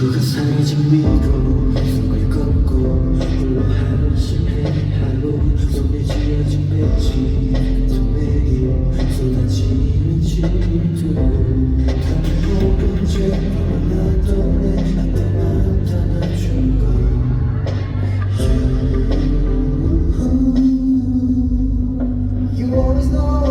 지구가 사라진 미로 속을 걷고 홀로 한심해 하루 손에 쥐어진 배지. 매일 쏟아지는 질투 모른 채 너무나도 내 앞에만 달아준 걸. You always know.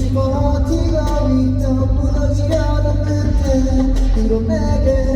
없이 버티고 있던 무너지려던 그때 그로 내게